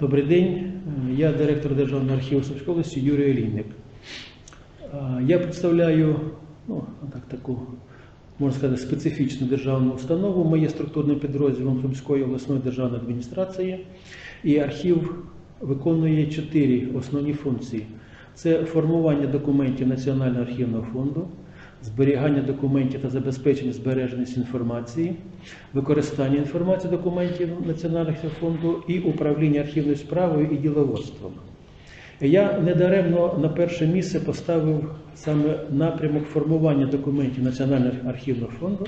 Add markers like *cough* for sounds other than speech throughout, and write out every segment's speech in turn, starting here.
Добрий день, я директор Державного архіву Сумської області Юрій Олійник. Е, Я представляю ну, так, таку, можна сказати, специфічну державну установу. Ми є структурним підрозділом Сумської обласної державної адміністрації, і архів виконує чотири основні функції: це формування документів Національного архівного фонду, зберігання документів та забезпечення збереженості інформації, використання інформації документів Національного фонду і управління архівною справою і діловодством. Я недаремно на перше місце поставив саме напрямок формування документів Національного архівного фонду,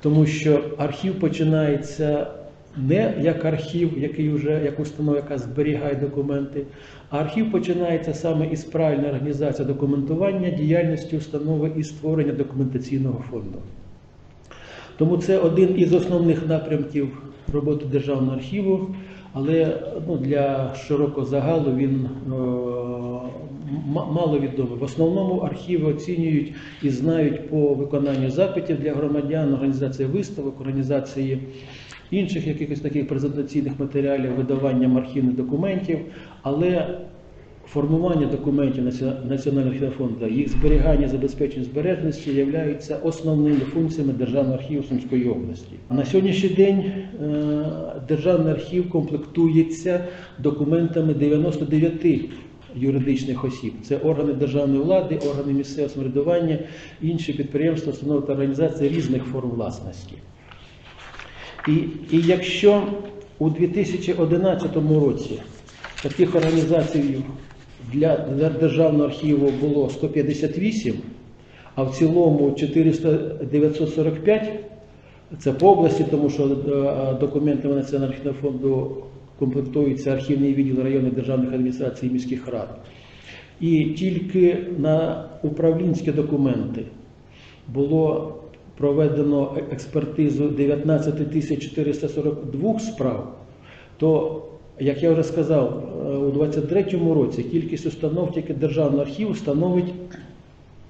тому що архів починається не як архів, який вже як установа, яка зберігає документи, а архів починається саме із правильної організації документування діяльності установи і створення документаційного фонду. Тому це один із основних напрямків роботи Державного архіву, але ну, для широкого загалу він е, мало відомий. В основному архіви оцінюють і знають по виконанню запитів для громадян, організації виставок, організації інших якихось таких презентаційних матеріалів, видаванням архівних документів, але Формування документів Наці- Національного фонду, їх зберігання, забезпечення збережності являються основними функціями Державного архіву Сумської області. На сьогоднішній день е, Державний архів комплектується документами 99 юридичних осіб. Це органи державної влади, органи місцевого самоврядування, інші підприємства, установи та організації різних форм власності. І, і якщо у 2011 році таких організацій для, Державного архіву було 158, а в цілому 400, 945, це по області, тому що е, документами Національного архівного фонду комплектуються архівний відділ районних державних адміністрацій і міських рад. І тільки на управлінські документи було проведено експертизу 19 442 справ, то, як я вже сказав, е, у 2023 році кількість установ тільки Державного архіву становить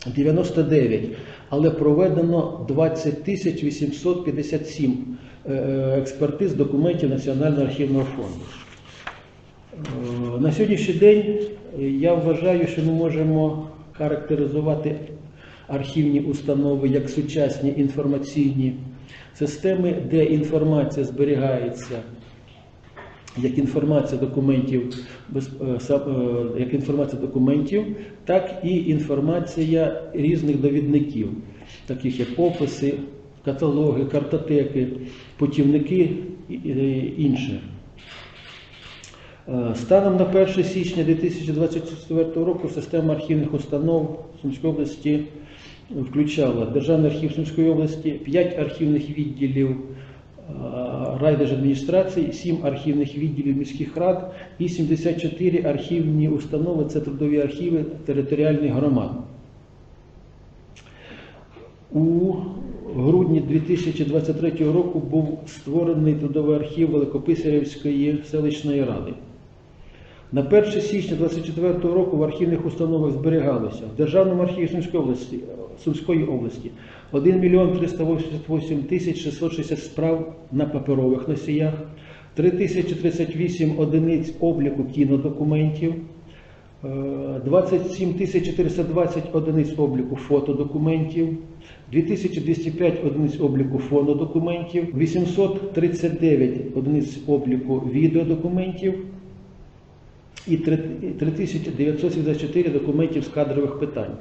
99, але проведено 20 857 е, експертиз документів Національного архівного фонду. Е, На сьогоднішній день е, я вважаю, що ми можемо характеризувати архівні установи як сучасні інформаційні системи, де інформація зберігається як інформація документів, е, е, як інформація документів, так і інформація різних довідників, таких як описи, каталоги, картотеки, путівники і і інше. Е, Станом на 1 січня 2024 року система архівних установ Сумської області включала Державний архів Сумської області, 5 архівних відділів е, райдержадміністрації, 7 архівних відділів міських рад і 74 архівні установи це трудові архіви територіальних громад. У грудні 2023 року був створений трудовий архів Великописарівської селищної ради. На 1 січня 2024 року в архівних установах зберігалося в Державному архіві Сумської області, Сумської області 1 мільйон 388 тисяч 660 справ на паперових носіях, 3038 одиниць обліку кінодокументів, е, 27 420 одиниць обліку фотодокументів, 2205 одиниць обліку фонодокументів, 839 одиниць обліку відеодокументів і 3974 документів з кадрових питань.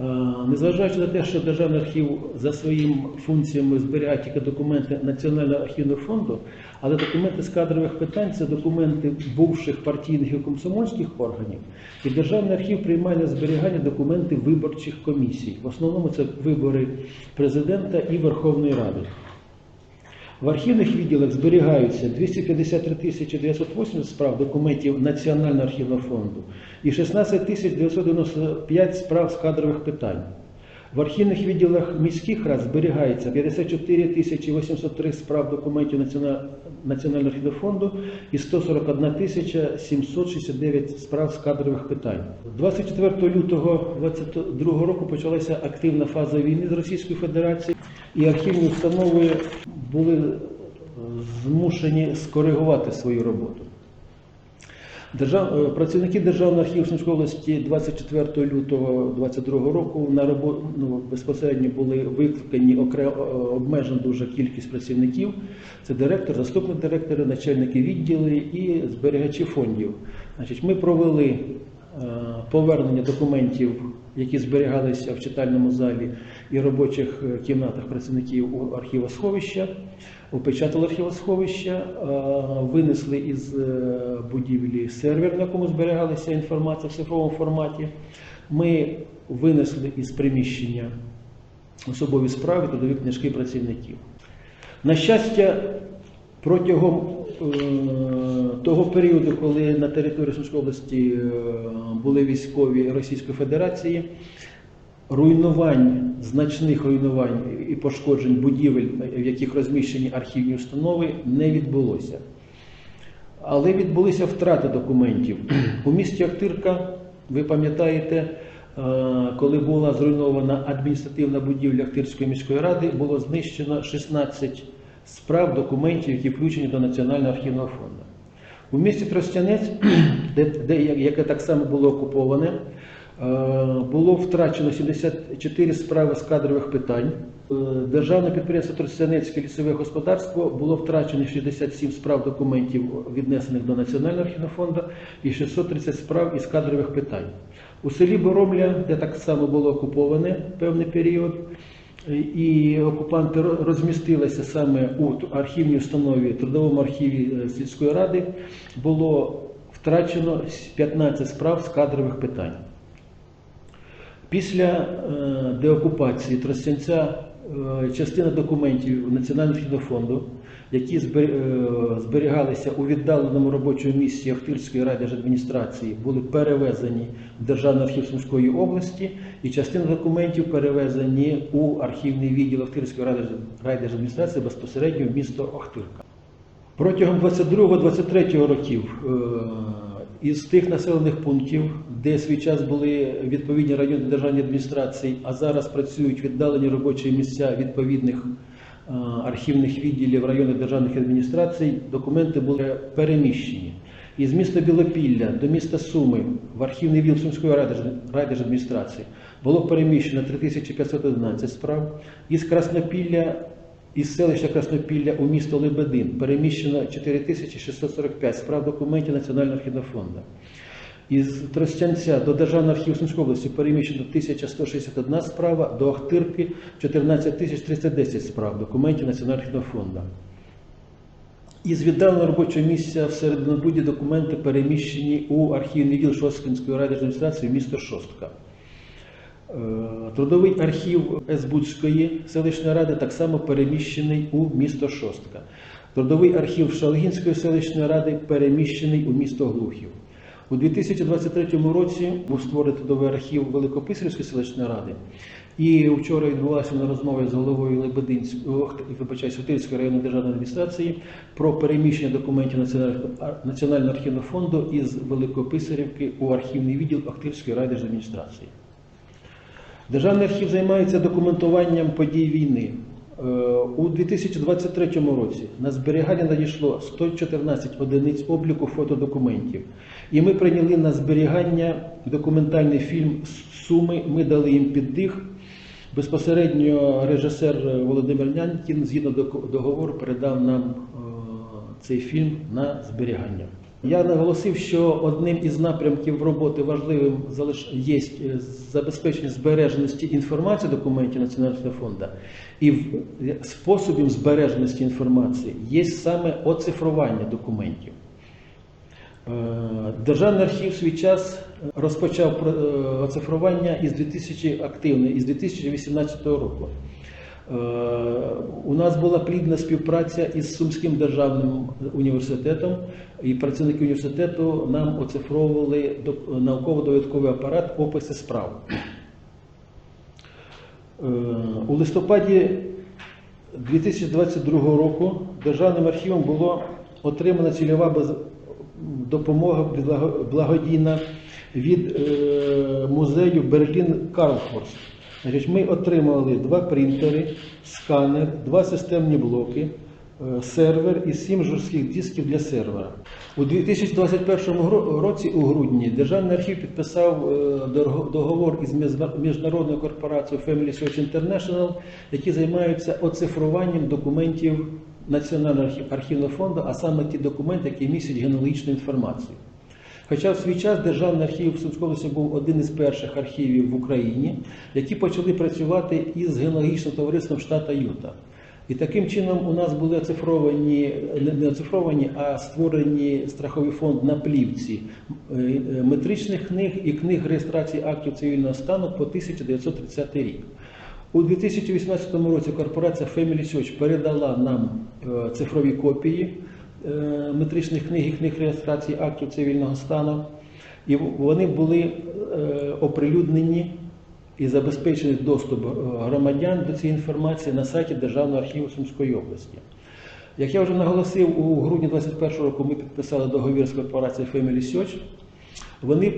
Е, Незважаючи на те, що Державний архів за своїми функціями зберігає тільки документи Національного архівного фонду, але документи з кадрових питань це документи бувших партійних і комсомольських органів. І Державний архів приймає на зберігання документи виборчих комісій. В основному це вибори президента і Верховної Ради. В архівних відділах зберігаються 253 тисячі 980 справ документів Національного архівного фонду і 16 тисяч 995 справ з кадрових питань. В архівних відділах міських рад зберігається 54 тисячі 803 справ документів Національного архівного фонду і 141 тисяча 769 справ з кадрових питань. 24 лютого 2022 року почалася активна фаза війни з Російською Федерацією, і архівні установи були е, змушені скоригувати свою роботу. Держав... е, Працівники Державного архіву Сумської області 24 лютого 2022 року на роботу ну, безпосередньо були викликані окремо обмежена дуже кількість працівників. Це директор, заступник директора, начальники відділу і зберігачі фондів. Значить, ми провели е, повернення документів, які зберігалися в читальному залі і робочих е, кімнатах працівників архівосховища, опечатали архівосховища, е, винесли із е, будівлі сервер, на якому зберігалася інформація в цифровому форматі. Ми винесли із приміщення особові справи, трудові книжки працівників. На щастя, протягом того періоду, коли на території Сумської області е, були військові Російської Федерації, руйнувань, значних руйнувань і пошкоджень будівель, в яких розміщені архівні установи, не відбулося. Але відбулися втрати документів. У місті Ахтирка, ви пам'ятаєте, е, коли була зруйнована адміністративна будівля Ахтирської міської ради, було знищено 16 справ документів, які включені до Національного архівного фонду. У місті Тростянець, *clears throat* де, де, яке так само було окуповане, е, було втрачено 74 справи з кадрових питань. Е, Державне підприємство Тростянецьке лісове господарство було втрачено 67 справ документів, віднесених до Національного архівного фонду, і 630 справ із кадрових питань. У селі Боромля, де так само було окуповане певний період, і окупанти розмістилися саме у архівній установі, трудовому архіві е, сільської ради, було втрачено 15 справ з кадрових питань. Після е, деокупації Тростянця е, частина документів Національного фонду, які е, зберігалися у віддаленому робочому місці Ахтирської райдержадміністрації, були перевезені в Державний архів Сумської області, і частина документів перевезені у архівний відділ Ахтирської райдерж- райдержадміністрації безпосередньо в місто Охтирка. Протягом 22-23 років е, із тих населених пунктів, де свій час були відповідні районні державні адміністрації, а зараз працюють віддалені робочі місця відповідних архівних відділів районних державних адміністрацій, документи були переміщені. Із міста Білопілля до міста Суми в архівний відділ Сумської райдерж- райдержадміністрації було переміщено 3511 справ. Із Краснопілля із селища Краснопілля у місто Лебедин переміщено 4645 справ документів Національного архівного фонду. Із Тростянця до Державного архіву Сумської області переміщено 1161 справа, до Охтирки 14310 справ документів Національного фонду. Із віддаленого робочого місця в Серединобуді документи переміщені у архівний відділ Шосткинської райдержадміністрації місто Шостка. Е, Трудовий архів Есбудської селищної ради так само переміщений у місто Шостка. Трудовий архів Шалгінської селищної ради переміщений у міста Глухів. У 2023 році був створений трудовий архів Великописарівської селищної ради. І вчора відбулася на розмові з головою Лебединської, вибачаюсь, районної державної адміністрації про переміщення документів Національного, архівного фонду із Великописарівки у архівний відділ Охтирської райдержадміністрації. Державний архів займається документуванням подій війни. Е, У 2023 році на зберігання надійшло 114 одиниць обліку фотодокументів. І ми прийняли на зберігання документальний фільм Суми. Ми дали їм піддих. Безпосередньо режисер Володимир Нянькін згідно договору передав нам е, цей фільм на зберігання. Я наголосив, що одним із напрямків роботи важливим є е, забезпечення збереженості інформації документів Національного фонду. І способом збереженості інформації є саме оцифрування документів. Е, Державний архів свій час розпочав е, оцифрування із 2000 активно із 2018 року. Е, У нас була плідна співпраця із Сумським державним університетом, і працівники університету нам оцифровували науково-довідковий апарат описи справ. Е, У листопаді 2022 року Державним архівом було отримана цільова допомога благодійна від е, музею Берлін Карлхорст. Значить, ми отримали два принтери, сканер, два системні блоки, е, сервер і 7 жорстких дисків для сервера. У 2021 році, у грудні, Державний архів підписав е, договор із міжнародною корпорацією Family Search International, які займаються оцифруванням документів Національного архівного фонду, а саме ті документи, які містять генеалогічну інформацію. Хоча в свій час Державний архів Сумської був один із перших архівів в Україні, які почали працювати із генеалогічним товариством штата Юта. І таким чином у нас були оцифровані, не- оцифровані, а створені страховий фонд на плівці е, е, метричних книг і книг реєстрації актів цивільного стану по 1930 рік. У 2018 році корпорація Family Search передала нам е, цифрові копії метричних книг і книг реєстрації актів цивільного стану, і вони були е, оприлюднені і забезпечений доступ е, громадян до цієї інформації на сайті Державного архіву Сумської області. Як я вже наголосив, у грудні 2021 року ми підписали договір з корпорацією Family Search. Вони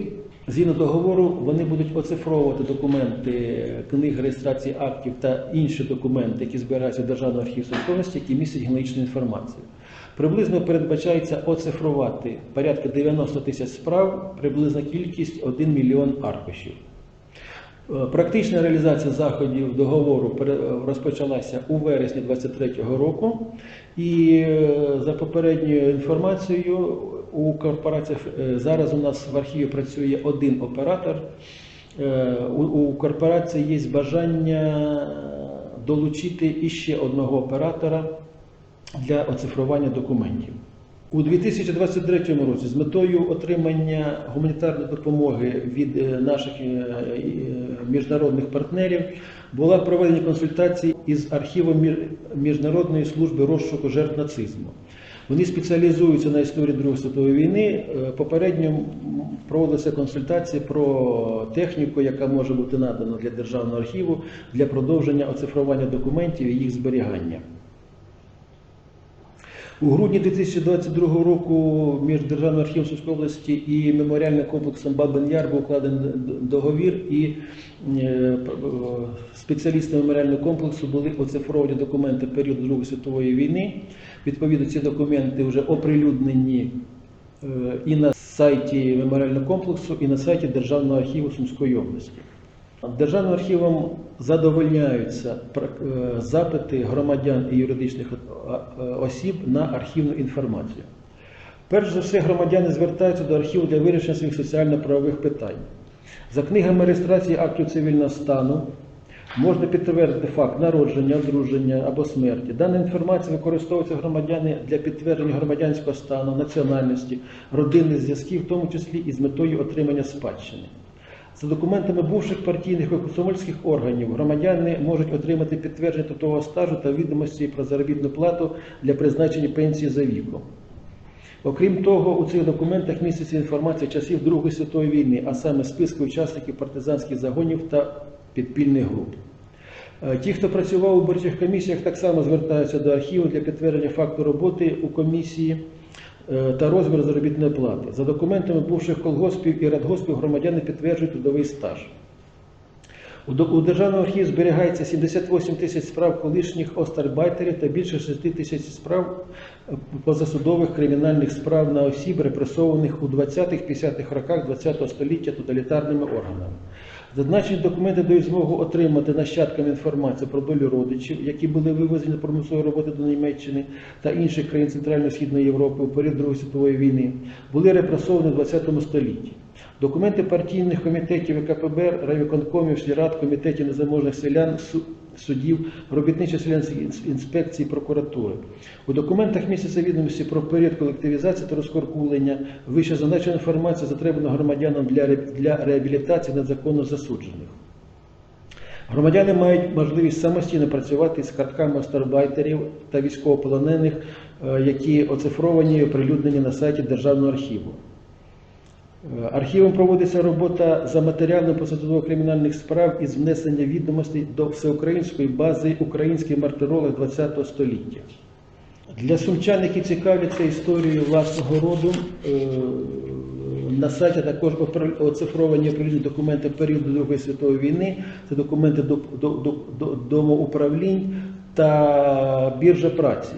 згідно договору вони будуть оцифровувати документи книг реєстрації актів та інші документи, які збираються в Державному архіві Сумської області, які містять генетичну інформацію. Приблизно передбачається оцифрувати порядка 90 тисяч справ, приблизна кількість 1 мільйон аркушів. Е, Практична реалізація заходів договору розпочалася у вересні 2023 року, і е, за попередньою інформацією у корпорації е, зараз у нас в архіві працює один оператор. Е, у корпорації є бажання долучити іще одного оператора для оцифрування документів. У 2023 році з метою отримання гуманітарної допомоги від е, наших е, е, міжнародних партнерів була проведені консультації із архівом Міжнародної служби розшуку жертв нацизму. Вони спеціалізуються на історії Другої світової війни. Попередньо проводилися консультації про техніку, яка може бути надана для державного архіву для продовження оцифрування документів і їх зберігання. У грудні 2022 року між Державним архівом Сумської області і меморіальним комплексом Бабин Яр був укладений договір, і е, е, спеціалісти меморіального комплексу були оцифровані документи періоду Другої світової війни. Відповідно, ці документи вже оприлюднені е, і на сайті меморіального комплексу, і на сайті Державного архіву Сумської області. Державним архівом задовольняються е, запити громадян і юридичних осіб на архівну інформацію. Перш за все, громадяни звертаються до архіву для вирішення своїх соціально-правових питань. За книгами реєстрації актів цивільного стану можна підтвердити факт народження, одруження або смерті. Дана інформація використовується громадяни для підтвердження громадянського стану, національності, родинних зв'язків, в тому числі і з метою отримання спадщини. За документами бувших партійних і комсомольських органів громадяни можуть отримати підтвердження трудового стажу та відомості про заробітну плату для призначення пенсії за віком. Окрім того, у цих документах міститься інформація часів Другої світової війни, а саме списки учасників партизанських загонів та підпільних груп. Е, Ті, хто працював у виборчих комісіях, так само звертаються до архіву для підтвердження факту роботи у комісії та розміру заробітної плати. За документами бувших колгоспів і радгоспів громадяни підтверджують трудовий стаж. У Державному архіві зберігається 78 тисяч справ колишніх остарбайтерів та більше 6 тисяч справ е, позасудових кримінальних справ на осіб, репресованих у 20-50-х роках ХХ століття тоталітарними органами. Зазначені документи дають змогу отримати нащадкам інформацію про долю родичів, які були вивезені на промислові роботи до Німеччини та інших країн Центрально-Східної Європи у період Другої світової війни, були репресовані в ХХ столітті. Документи партійних комітетів КПБР, райвиконкомів, сільрад, комітетів незаможних селян, судів, робітничо селянських інс- інспекцій, прокуратури. У документах містяться відомості про період колективізації та розкоркулення, вище зазначена інформація затребана громадянам для, реабілітації незаконно засуджених. Громадяни мають можливість самостійно працювати з картками остарбайтерів та військовополонених, е, які оцифровані і оприлюднені на сайті Державного архіву. Е, Архівом проводиться робота за матеріалами посадових кримінальних справ із внесення відомостей до всеукраїнської бази український мартиролог ХХ століття. Для сумчан, які цікавляться історією власного роду, е, на сайті також оцифровані оприлюднені документи періоду Другої світової війни, це документи до, до, до, до домоуправлінь та біржа праці.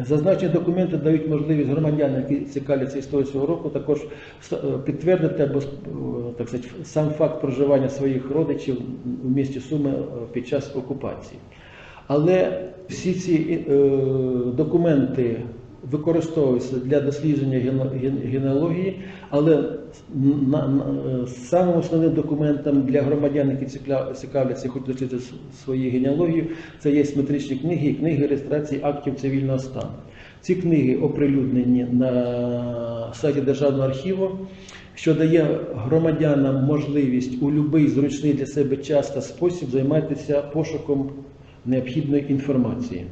Зазначені документи дають можливість громадянам, які цікавляться історією цього року, також е, підтвердити або е, так сказати, сам факт проживання своїх родичів у місті Суми е, під час окупації. Але всі ці е, документи використовуються для дослідження генеалогії, але самим основним документом для громадян, які цікавляться хочуть досліджувати свою генеалогію, це є метричні книги і книги реєстрації актів цивільного стану. Ці книги оприлюднені на сайті Державного архіву, що дає громадянам можливість у будь-який зручний для себе час та спосіб займатися пошуком необхідної інформації.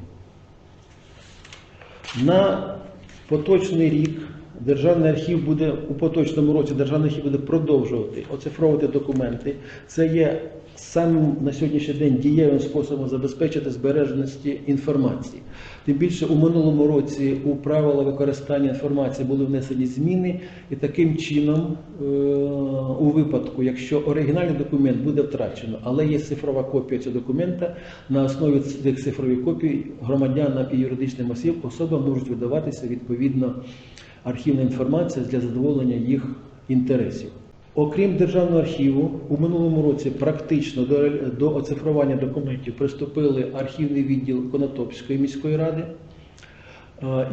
На поточний рік Державний архів буде у поточному році Державний архів буде продовжувати оцифровувати документи. Це є самим на сьогоднішній день дієвим способом забезпечити збереженості інформації. Тим більше у минулому році у правила використання інформації були внесені зміни, і таким чином, е, у випадку, якщо оригінальний документ буде втрачено, але є цифрова копія цього документа, на основі цих цифрових копій громадянам і юридичним осіб особам можуть видаватися відповідно архівна інформація для задоволення їх інтересів. Окрім державного архіву, у минулому році практично до, до оцифрування документів приступили архівний відділ Конотопської міської ради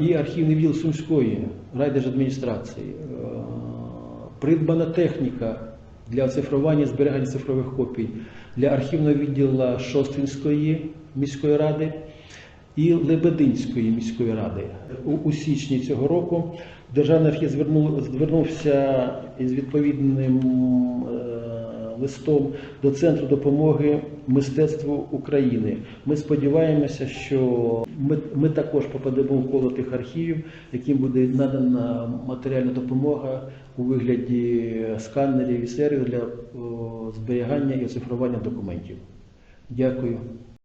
і архівний відділ Сумської райдержадміністрації. Придбана техніка для оцифрування зберігання цифрових копій для архівного відділу Шосткинської міської ради і Лебединської міської ради. У, у січні цього року Державний архів звернув, звернувся із відповідним е, листом до Центру допомоги мистецтву України. Ми сподіваємося, що ми, ми також попадемо в коло тих архівів, яким буде надана матеріальна допомога у вигляді сканерів і сервісів для о, зберігання і оцифрування документів. Дякую.